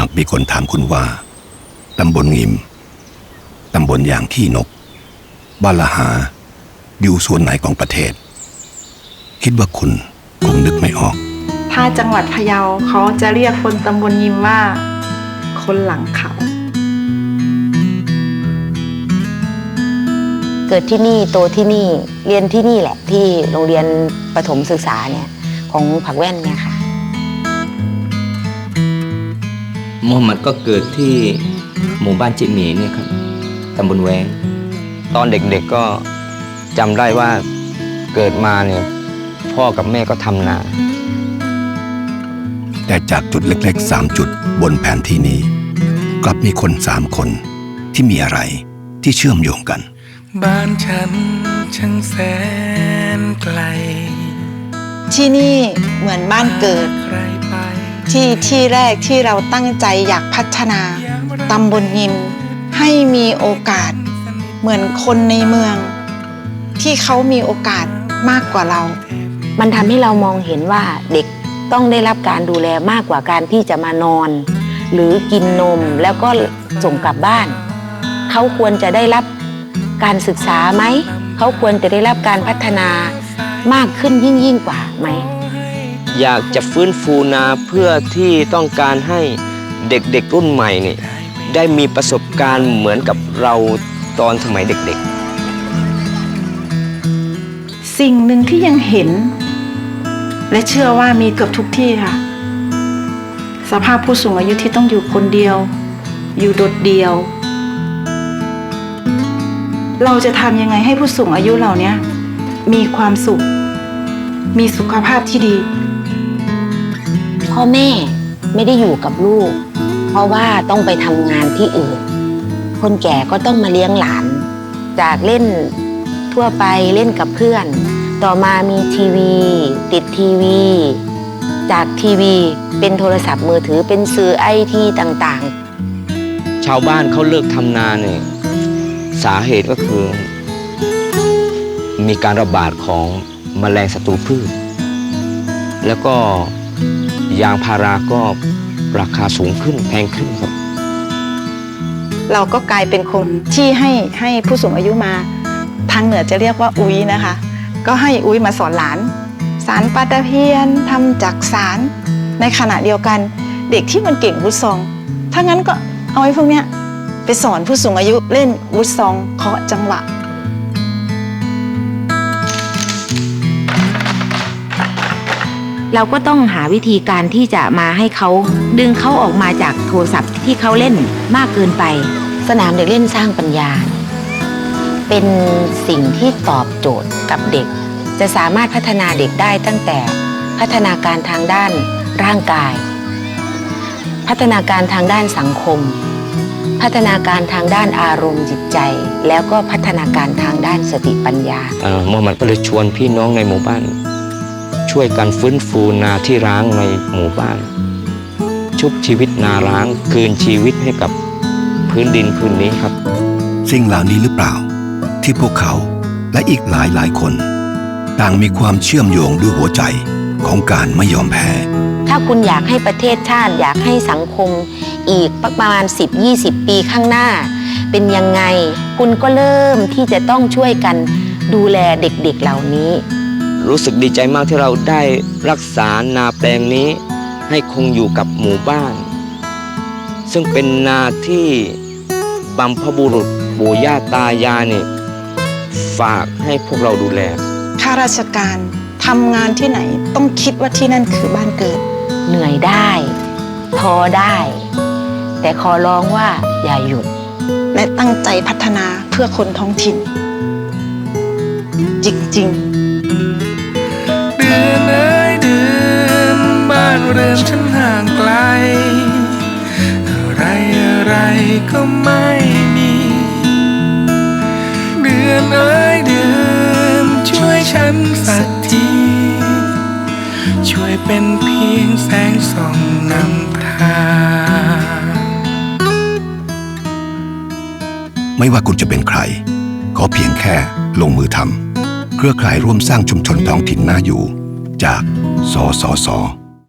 ากมีคนถามคุณว่า ตำบลงิม ตำบลอย่างที่นก บ้านละหา อยู่ส่วนไหนของประเทศ คิดว่าคุณคงนึกไม่ออก ถ้าจังหวัดพะเยาเขาจะเรียกคนตำบลยิมว่า คนหลังเขา เกิดที่นี่โตที่นี่เรียนที่นี่แหละที่โรงเรียนประถมศึกษาเนี่ยของผักแว่นเนี่ยค่ะ มูฮัมหมัดก็เกิดที่หมู่บ้านจิหมีเนี่ยครับตำบลแวง ตอนเด็กๆก็จำได้ว่าเกิดมาเนี่ยพ่อกับแม่ก็ทำนา แต่จากจุดเล็กๆสามจุดบนแผนที่นี้ กลับมีคนสามคนที่มีอะไรที่เชื่อมโยงกัน บ้านฉันช่างแสนไกลที่นี่เหมือนบ้านเกิด ใครไป ที่ที่แรกที่เราตั้งใจอยากพัฒนาตำบลยิม ให้มีโอกาสเหมือนคนในเมือง ที่เขามีโอกาสมากกว่าเรา มันทำให้เรามองเห็นว่าเด็กต้องได้รับการดูแลมากกว่าการที่จะมานอน หรือกินนมแล้วก็ส่งกลับบ้าน เขาควรจะได้รับการศึกษาไหม เขาควรจะได้รับการพัฒนามากขึ้นยิ่งยิ่งกว่าไหม อยากจะฟื้นฟูนาเพื่อที่ต้องการให้เด็กๆรุ่นใหม่เนี่ยได้มีประสบการณ์เหมือนกับเราตอนสมัยเด็กๆ สิ่งหนึ่งที่ยังเห็น และเชื่อว่ามีเกือบทุกที่ค่ะ สภาพผู้สูงอายุที่ต้องอยู่คนเดียว อยู่โดดเดียว เราจะทำยังไงให้ผู้สูงอายุเหล่านี้มีความสุข มีสุขภาพที่ดี พ่อแม่ไม่ได้อยู่กับลูก เพราะว่าต้องไปทำงานที่อื่น คนแก่ก็ต้องมาเลี้ยงหลาน จากเล่นทั่วไปเล่นกับเพื่อน ต่อมามีทีวี ติดทีวี จากทีวีเป็นโทรศัพท์มือถือเป็นสื่อไอทีต่างๆ ชาวบ้านเขาเลิกทำนาเนี่ยสาเหตุก็คือ มีการระบาดของแมลงศัตรูพืช แล้วก็ ยางพาราก็ราคาสูงขึ้นแพงขึ้นครับเราก็กลายเป็นคนที่ให้ให้ผู้สูงอายุมา ทางเหนือจะเรียกว่าอุ้ยนะคะ ก็ให้อุ้ยมาสอนหลาน สารปลาตะเพียนทำจากสารในขณะเดียวกัน เด็กที่มันเก่งวุฒซอง ถ้างั้นก็เอาไอ้พวกเนี้ยไปสอนผู้สูงอายุเล่นวุฒซองเคาะจังหวะ เราก็ต้องหาวิธีการที่จะมาให้เขาดึงเขาออกมาจากโทรศัพท์ที่เขาเล่นมากเกินไป สนามเด็กเล่นสร้างปัญญา เป็นสิ่งที่ตอบโจทย์กับเด็ก จะสามารถพัฒนาเด็กได้ตั้งแต่พัฒนาการทางด้านร่างกาย พัฒนาการทางด้านสังคม พัฒนาการทางด้านอารมณ์จิตใจ แล้วก็พัฒนาการทางด้านสติปัญญาเอ่อมูฮัมหมัดก็เลยชวนพี่น้องในหมู่บ้าน ช่วยกันฟื้นฟูนาที่ร้างในหมู่บ้าน ชุบชีวิตนาร้างคืนชีวิตให้กับพื้นดินพื้นนี้ครับ สิ่งเหล่านี้หรือเปล่า ที่พวกเขาและอีกหลายหลายๆคน ต่างมีความเชื่อมโยงด้วยหัวใจของการไม่ยอมแพ้ ถ้าคุณอยากให้ประเทศชาติอยากให้สังคมอีกประมาณ 10-20 ปีข้างหน้า เป็นยังไง คุณก็เริ่มที่จะต้องช่วยกันดูแลเด็กๆเหล่านี้ รู้สึกดีใจมากที่เราได้รักษานาแปลงนี้ ให้คงอยู่กับหมู่บ้าน ซึ่งเป็นนาที่บัมพบุรุษปู่ย่าตายายเนี่ยฝากให้พวกเราดูแลข้าราชการทำงานที่ไหนต้องคิดว่าที่นั่นคือบ้านเกิด เหนื่อยได้ท้อได้ แต่ขอร้องว่าอย่าหยุด และตั้งใจพัฒนาเพื่อคนท้องถิ่น จริง ๆานเรือนฉันห่างไกล อะไรอะไรก็ไม่มี เดือนเอ้ยเดือนช่วยฉันสักที ช่วยเป็นเพียงแสงส่องนำทางไม่ว่าคุณจะเป็นใคร ขอเพียงแค่ลงมือทำเครือข่ายร่วมสร้างชุมชนท้องถิ่นน่าอยู่ จาก สสส